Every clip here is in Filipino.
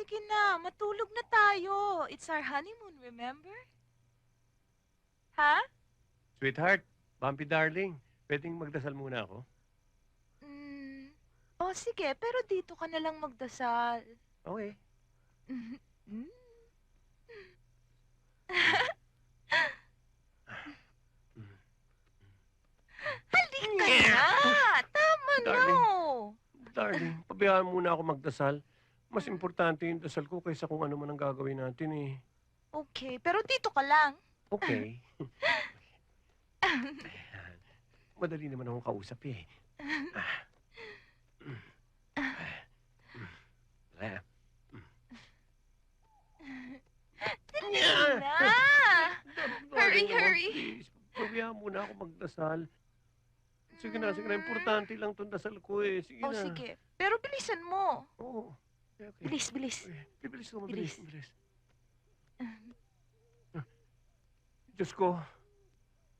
sige na. Matulog na tayo. It's our honeymoon, remember? Ha? Sweetheart, Bumpy darling, pwedeng magdasal muna ako? Mm. Oh, sige. Pero dito ka na lang magdasal. Okay. Mm. Halika na! Tama na! Darling. Darling, pabayaan muna ako magdasal. Mas importante yung dasal ko kaysa kung ano man ang gagawin natin eh. Okay, pero dito ka lang. Okay. Ayan. Madali naman akong kausap eh. Ah. Mm. Ah. Dali na! Hurry, hurry. Please, pabayaan muna ako magdasal. Sige na, sige na. Importante lang itong dasal ko eh. Sige Oh, na. sige. Pero bilisan mo. Oo. Okay, okay. Bilis, bilis. Okay, Bibilis ko, mabilis, Bilis. bilis. Diyos ko,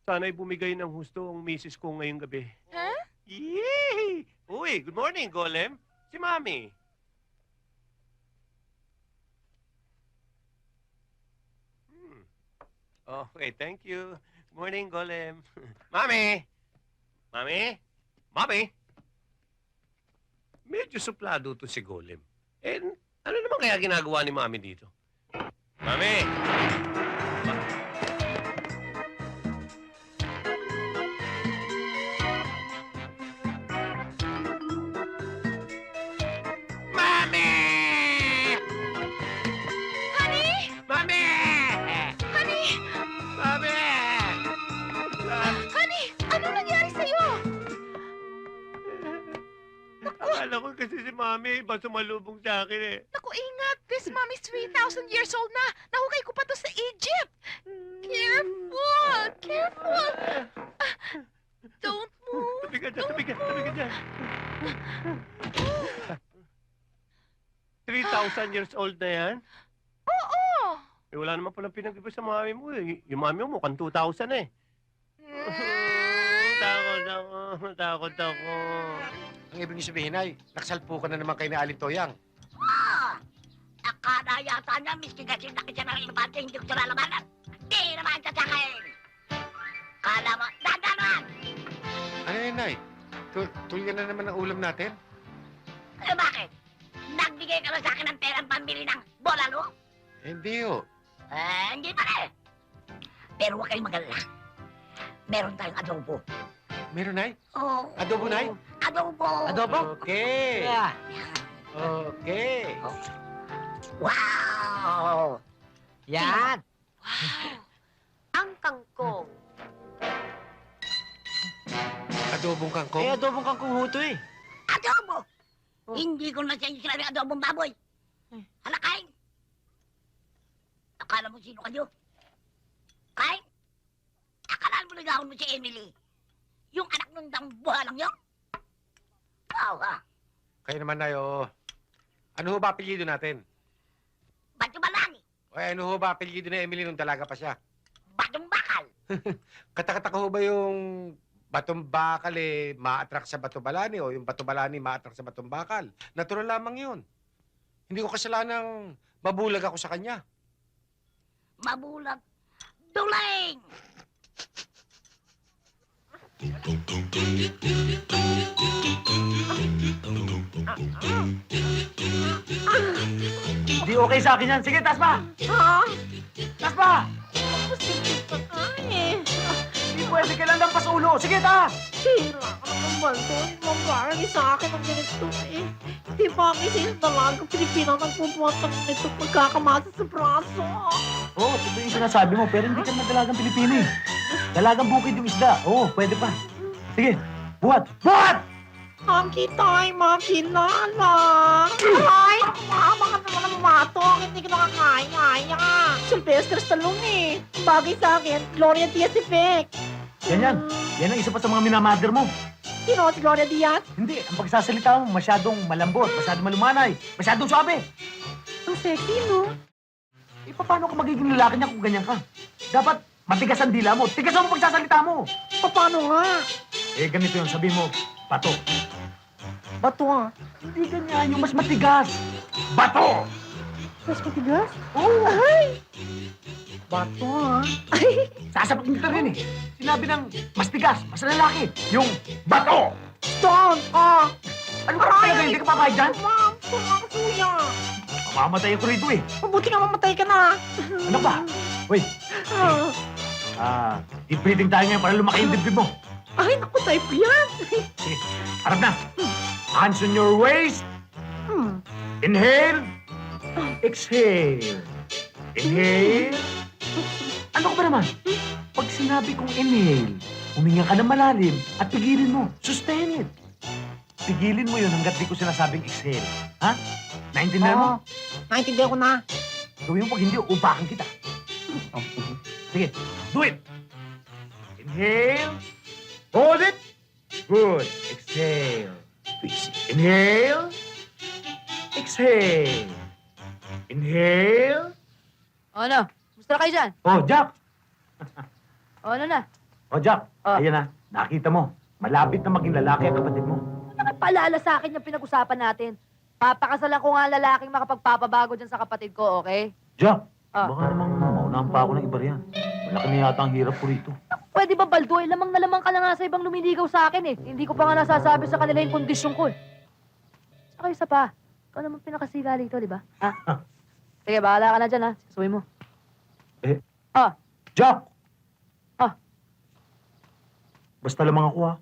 sana'y bumigay ng husto ang misis ko ngayong gabi. Ha? Yay! Uy, good morning, Golem. Si Mami. Hmm. Okay, thank you. Good morning, Golem. Mami! Mami? Mami? Medyo suplado to si Golem. Eh, ano naman kaya ginagawa ni Mami dito? Mami! Mami, iba sumalubong sa akin eh. Naku, ingat! This mommy's 3,000 years old na! Nahukay ko pa to sa Egypt! Careful! Careful! Don't move! Tabi ka dyan, tabi ka, tabi ka dyan. 3,000 years old na yan? Oo! Eh, wala naman palang pinag-iba sa mami mo eh. Yung mami mo mukhang 2,000 eh. takot ako, takot ako. Ang ibig niyo sabihin ay, naksalpo ka na naman kay na Aling Toyang. Ah! Akala yata niya, miski kasi nakita ng elefante, hindi ko siya lalabanan. Di naman siya sa akin. Kala mo, dandanan! Ano yun, Nay? Tul tulyan na naman ang ulam natin? Eh bakit? Nagbigay ka ba sa akin ng perang pambili ng bolalo? Hindi ho. Eh, hindi pa rin. Pero huwag kayong magalala. Meron tayong adobo. Meron, Nay? Oh, Adobo, Nay? adobo! Okay. Yeah. Okay. Wow! Yan! Ang kangkong. Adobong kangkong. Eh, adobong kangkong huto eh. Adobo! Oh. Hindi ko na sa inyo sinabi adobong baboy. Eh. Hala, kain! Akala mo sino kayo? Kain? Akala mo nagahon mo si Emily? Yung anak nung dang buhalang yun? Oo, ha? Kayo naman, oo. Ano ho ba apelyido natin? Balani? O ano ho ba apelyido na Emily nung dalaga pa siya? Ba't yung bakal? Ho ba yung batong bakal eh ma-attract sa bato balani o yung bato balani ma-attract sa batong bakal? Natural lamang yun. Hindi ko kasalanang mabulag ako sa kanya. Mabulag. Duling! Hindi okay sa akin yan. Sige, taas pa! Ha? Taas pa! Positive ka eh. Hindi pwede kailan lang pa sa ulo. Sige, taas! Tira ka naman ba? Magbagay sa akin ang ganito eh. Di ba kasi yung dalagang Pilipino nagpupuwat ng nito pagkakamasa sa braso? Oo, oh, ito yung sinasabi mo, pero hindi ka na dalagang Pilipino eh. Dalagang bukid yung isda. Oo, pwede pa. Sige, buhat! Buhat! Ang kita'y makilala. Ay, mama ka naman ang matok. Hindi ka nakakaya. Sylvester Stallone eh. Bagay sa akin, Gloria Diaz effect. Yan yan. Yan ang isa pa sa mga minamader mo. Sino si Gloria Diaz? Hindi, ang pagsasalita mo masyadong malambot, masyadong malumanay, masyadong suabe. Ang sexy, no? Eh, paano ka magiging lalaki niya kung ganyan ka? Dapat matigas ang dila mo. Tigas ang pagsasalita mo. Paano nga? Eh, ganito yun. Sabi mo, bato. Bato ah. Hindi ganyan. Yung mas matigas. Bato! Mas matigas? Oo. Ay! Bato ah. Sasapakin kita rin eh. Sinabi ng mas tigas, mas lalaki. Yung bato! Stone! Ah! Ano ka talaga? Hindi ka papayag dyan? Ma'am, mga kuya. Mamamatay ako rito eh. Mabuti nga mamatay ka na. Ano ba? Uy, Ah. Ah, deep breathing tayo ngayon para lumaki yung dibdib mo. Ay, naku, type yan. Harap na. Hands on your waist. Hmm. Inhale. Exhale. Inhale. Ano ka ba naman? Pag sinabi kong inhale, huminga ka ng malalim at pigilin mo. Sustain it. Pigilin mo yun hanggat di ko sinasabing exhale. Ha? Naintindihan mo? Oo. Naintindihan ko na. Gawin mo pag hindi, upakan kita. Sige, do it. Inhale. Hold it. Good. Exhale. Inhale. Exhale. Inhale. O ano? Gusto na kayo dyan? Oh, Jack. O ano na? Oh, Jack. Ah. Ayan na. Nakita mo. Malapit na maging lalaki ang kapatid mo. Nakipaalala sa akin yung pinag-usapan natin. Papakasalan ko nga ang lalaking makapagpapabago dyan sa kapatid ko, okay? Jack. Ah. Baka namang maunahan pa ako ng iba riyan. Malaki na yata ang hirap ko rito. Pwede ba, Baldo? Eh, lamang na lamang ka na nga sa ibang lumiligaw sa akin eh. Hindi ko pa nga nasasabi sa kanila yung kondisyon ko eh. Saka isa pa, ikaw naman pinakasila dito, di ba? Ha? Sige, bahala ka na dyan ha. Sasuwi mo. Jack! Ah. Basta lamang ako ha.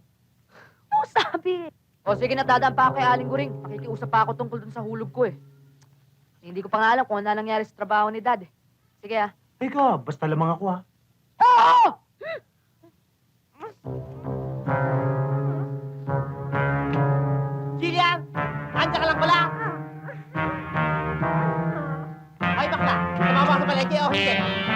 Oo, sabi. O sige na, dadaan pa ako kay Aling Guring. Pakikiusap pa ako tungkol dun sa hulog ko eh. Hindi ko pa nga alam kung ano na nangyari sa trabaho ni Dad eh. Sige ah. Teka, basta lamang ako ha. Jillian! Andiyan ka lang pala! Ay, bakla! Tumawa sa palengke o hindi?